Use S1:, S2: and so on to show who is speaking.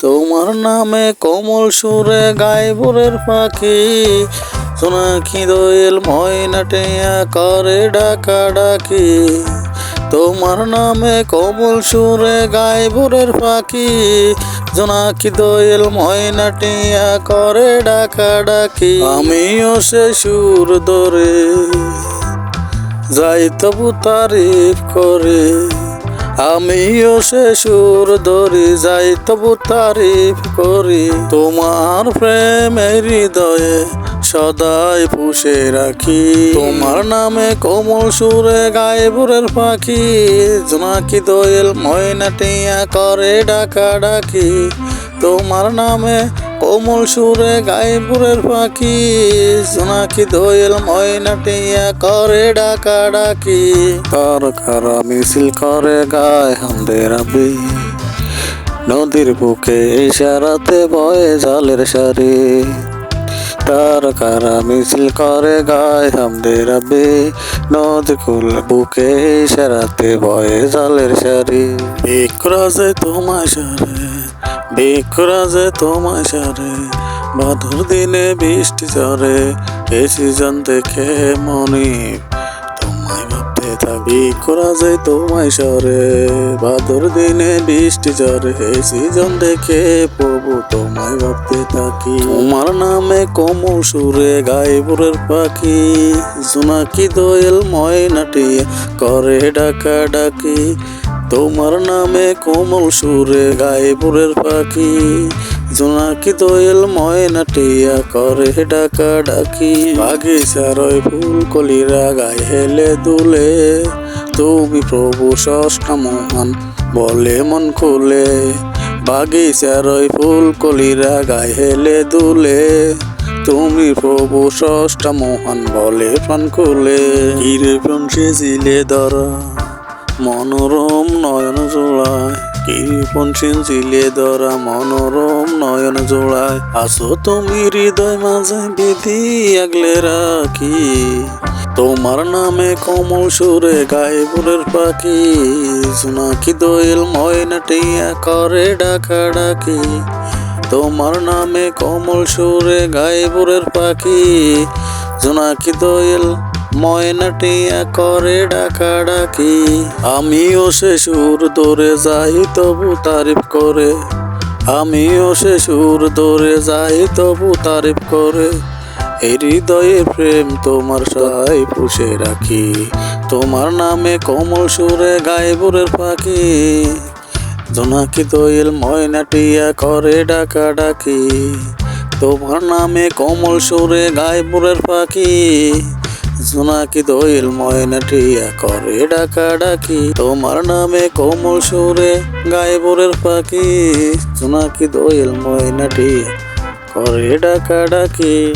S1: তোমার নামে কমল সুরে গায় ভোরের পাখি। সোনাকি দোয়েল ময়নাটিয়া করে ডাকা ডাকি। তোমার নামে কমল সুরে গায় ভোরের পাখি। জোনাকি দোয়েল ময়নাটিয়া করে ডাকা ডাকি। আমিও সে সুর ধরে, যাই তবু তারিফ করে। আমিও সে সুর ধরি যাই, তবু তারিফ করি। তোমার প্রেমের হৃদয়ে সদাই পুষে রাখি। তোমার নামে কোমল সুরে গায়ে বুড়ের পাখি। জোনাকি দোয়েল ময়নাটিয়া করে ডাকা ডাকি। তোমার নামে কোমল সুরে বুড়ের পাখি জোনাকি দোয়েল ময়নাটিয়া করে ডাকা ডাকি তার খারা মিছিল করে গায়ে হামদের আবি। নদীর বুকে ইশারাতে বয়ে জালের সারি। তার কারা মিছিল করে গায়ে হামদের আবি। নদী কুল বুকে ইশারাতে বয়ে জালের সারি। বিক্রাজে তোমায় সারে বিক্রাজে তোমায় সারে বাদুর দিনে বৃষ্টি ঝরে এই সিজন দেখে মনি তোমায় ভাবতে থাকি করা যায় তোমায় সরে ভাদর দিনে বৃষ্টি ঝরে এই সিজন দেখে প্রভু তোমায় ভাবতে থাকি তোমার নামে কোমল সুরে গায়ে বুড়ের পাখি, জোনাকি দোয়েল ময়নাটিয়া করে ডাকা ডাকি তোমার নামে কোমল সুরে গায়ে বুড়ের পাখি। জোনাকি দোয়েল ময়নাটিয়া করে ডাকা ডাকি। বাগিচার ফুল কলিরা গায়ে হেলে দুলে। তুমি প্রভু ষষ্ঠা মহান বলে মন খুলে। বাগিচার ফুল কলিরা গায়ে হেলে দুলে। তুমি প্রভু ষষ্ঠা মহান বলে প্রাণ খুলে। হিরে প্রাণ সেজিলে ধরা। মনোরম নয়ন জোড়ায় কৃপন সিঞ্চিলে ধরা মনোরম নয়ন জোড়ায়। আসো তুমি হৃদয় মাঝে বিধি আগলে রাখি। তোমার নামে কমল সুরে গায়ে বুড়ের পাখি। জোনাকি দোয়েল ময়নাটিয়া করে ডাকা ডাকি তোমার নামে কমল সুরে গায়ে বুড়ের পাখি। জোনাকি দোয়েল ময়নাটিয়া করে ডাকা ডাকি আমিও সে সুর ধরে যাই, তবু তারিফ করে। আমিও সে সুর ধরে যাই, তবু তারিফ করে। হৃদয়ে প্রেম তোমার সাই পুষে রাখি। তোমার নামে কমল সুরে গায়ে বুড়ের পাখি জোনাকি দোয়েল ময়নাটিয়া করে ডাকা ডাকি তোমার নামে কমল সুরে গায়ে বুড়ের পাখি জোনাকি দোয়েল ময়নাটিয়া করে ডাকা ডাকি, তোমার নামে কোমল সুরে গায়ে বোরের পাখি। জোনাকি দোয়েল ময়নাটিয়া করে ডাকা ডাকি।